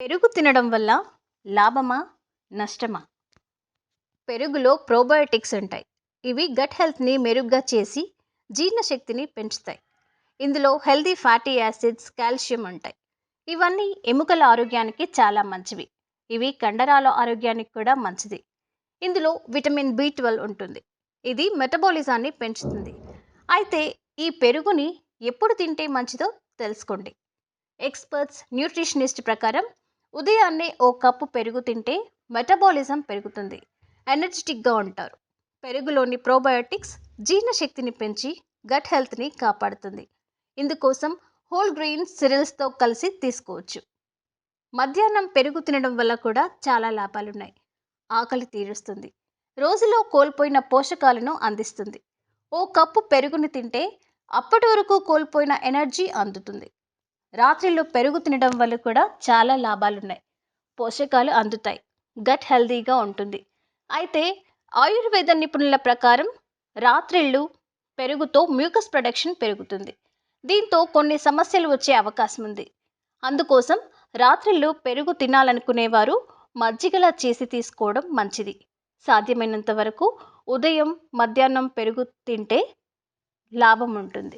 పెరుగు తినడం వల్ల లాభమా నష్టమా? పెరుగులో ప్రోబయోటిక్స్ ఉంటాయి. ఇవి గట్ హెల్త్ని మెరుగ్గా చేసి జీర్ణశక్తిని పెంచుతాయి. ఇందులో హెల్దీ ఫ్యాటీ యాసిడ్స్ కాల్షియం ఉంటాయి. ఇవన్నీ ఎముకల ఆరోగ్యానికి చాలా మంచివి. ఇవి కండరాల ఆరోగ్యానికి కూడా మంచిది. ఇందులో విటమిన్ బి ట్వెల్వ్ ఉంటుంది. ఇది మెటబాలిజాన్ని పెంచుతుంది. అయితే ఈ పెరుగుని ఎప్పుడు తింటే మంచిదో తెలుసుకోండి. ఎక్స్పర్ట్స్ న్యూట్రిషనిస్ట్ ప్రకారం ఉదయాన్నే ఓ కప్పు పెరుగు తింటే మెటబాలిజం పెరుగుతుంది. ఎనర్జెటిక్గా ఉంటారు. పెరుగులోని ప్రోబయోటిక్స్ జీర్ణశక్తిని పెంచి గట్ హెల్త్ని కాపాడుతుంది. ఇందుకోసం హోల్ గ్రెయిన్ సిరియల్స్తో కలిసి తీసుకోవచ్చు. మధ్యాహ్నం పెరుగు తినడం వల్ల కూడా చాలా లాభాలున్నాయి. ఆకలి తీరుస్తుంది. రోజులో కోల్పోయిన పోషకాలను అందిస్తుంది. ఓ కప్పు పెరుగుని తింటే అప్పటి వరకు కోల్పోయిన ఎనర్జీ అందుతుంది. రాత్రిలో పెరుగు తినడం వల్ల కూడా చాలా లాభాలున్నాయి. పోషకాలు అందుతాయి. గట్ హెల్దీగా ఉంటుంది. అయితే ఆయుర్వేద నిపుణుల ప్రకారం రాత్రిళ్ళు పెరుగుతో మ్యూకస్ ప్రొడక్షన్ పెరుగుతుంది. దీంతో కొన్ని సమస్యలు వచ్చే అవకాశం ఉంది. అందుకోసం రాత్రిళ్ళు పెరుగు తినాలనుకునేవారు మజ్జిగలా చేసి తీసుకోవడం మంచిది. సాధ్యమైనంత వరకు ఉదయం మధ్యాహ్నం పెరుగు తింటే లాభం ఉంటుంది.